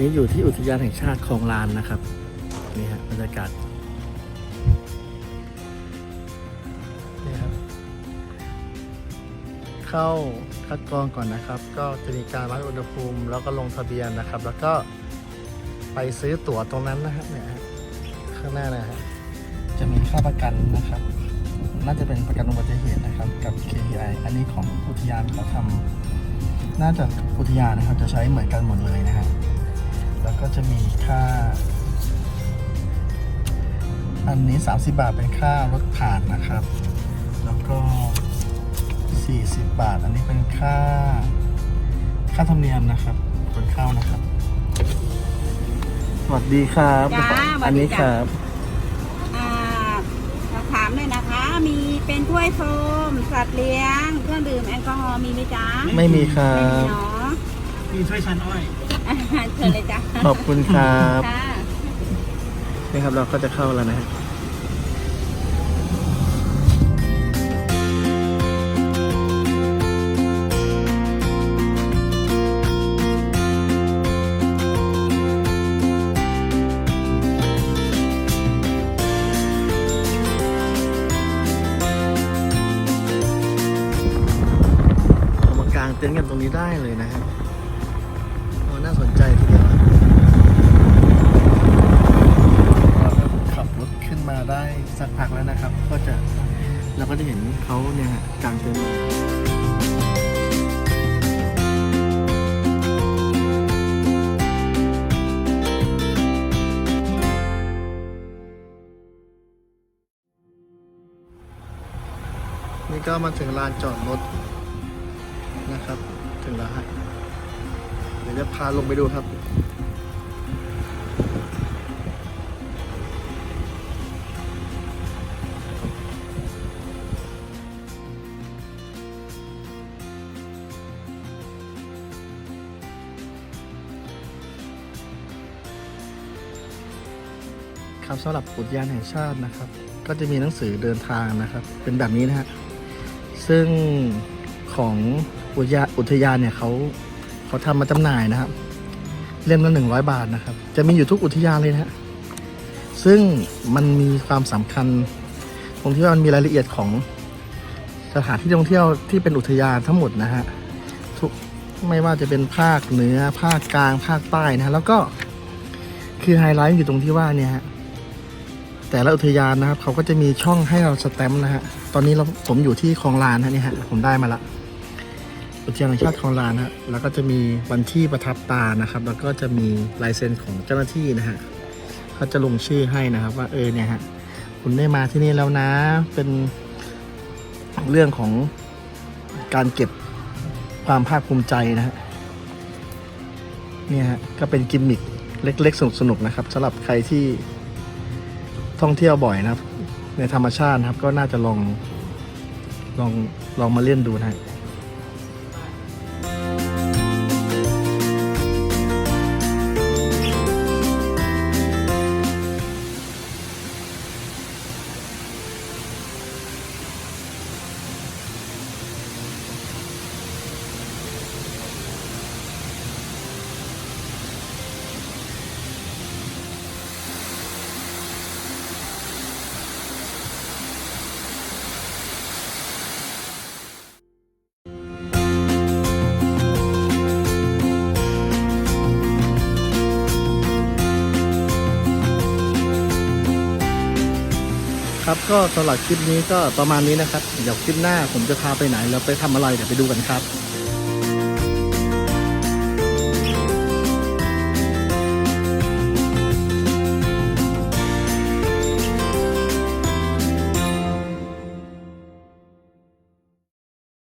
นี้อยู่ที่อุทยานแห่งชาติคลองลานนะครับ นี่ฮะบรรยากาศนี่ครับ เข้าคัดกรองก่อนนะครับ ก็จะมีการวัดอุณหภูมิแล้วก็ลงทะเบียนนะครับ แล้วก็ไปซื้อตั๋วตรงนั้นนะฮะเนี่ยฮะข้างหน้านะฮะจะมีค่าประกันนะครับ น่าจะเป็นประกันอุบัติเหตุนะครับ กับ KPI อันนี้ของอุทยานเขาทำน่าจะอุทยานนะครับ จะใช้เหมือนกันหมดเลยนะฮะแล้ว ก็จะมีค่า อันนี้ 30 บาทเป็นค่ารถผ่านนะครับ แล้วก็ 40 บาท อันนี้เป็นค่า ค่าธรรมเนียมนะครับคนเข้านะครับ สวัสดีครับ จ้าสวัสดีจ้าอันนี้ครับ อ่าขอถามเลยนะคะ มีเป็นถ้วยโฟม สัตว์เลี้ยง เครื่องดื่มแอลกอฮอล์มีไหมจ๊ะไม่มีครัไม่มีบ เนาะมีถ้วยชั้นอ้อย อ่าเชิญเลยจ้ะขอบคุณครับค่ะนี่ครับเราก็จะเข้าแล้วนะฮะเรามากางเต็นท์กันตรงนี้ได้เลยนะฮะ นี่ก็มาถึงลานจอดรถนะครับ ถึงแล้วฮะเดี๋ยวจะพาลงไปดูครับ ครับสำหรับอุทยานแห่งชาตินะครับ ก็จะมีหนังสือเดินทางนะครับ เป็นแบบนี้นะฮะ ซึ่งของอุทยานอุทยานเนี่ยเขาเขาทำมาจำหน่ายนะครับ เล่มละหนึ่งร้อยบาทนะครับ จะมีอยู่ทุกอุทยานเลยนะฮะซึ่งมันมีความสำคัญ ตรงที่ว่ามันมีรายละเอียดของสถานที่ท่องเที่ยวที่เป็นอุทยานทั้งหมดนะฮะทุกไม่ว่าจะเป็นภาคเหนือภาคกลางภาคใต้นะฮะแล้วก็คือไฮไลท์อยู่ตรงที่ว่าเนี่ยฮะ แต่ละอุทยานนะครับเขาก็จะมีช่องให้เราสแตมป์นะฮะตอนนี้เราผมอยู่ที่คลองลานฮะนี่ฮะผมได้มาละอุทยานแห่งชาติคลองลานฮะแล้วก็จะมีวันที่ประทับตานะครับ แล้วก็จะมีลายเซ็นของเจ้าหน้าที่นะฮะเขาจะลงชื่อให้นะครับ ว่าเออเนี่ยฮะคุณได้มาที่นี่แล้วนะ เป็นเรื่องของการเก็บความภาคภูมิใจนะฮะเนี่ยฮะก็เป็นกิมมิคเล็กๆสนุกๆนะครับสำหรับใครที่ ท่องเที่ยวบ่อยนะครับ ในธรรมชาตินะครับก็น่าจะลองลองลองมาเล่นดูนะ ครับก็สำหรับคลิปนี้ก็ประมาณนี้นะครับ เดี๋ยวคลิปหน้าผมจะพาไปไหนแล้วไปทำอะไรเดี๋ยวไปดูกันครับ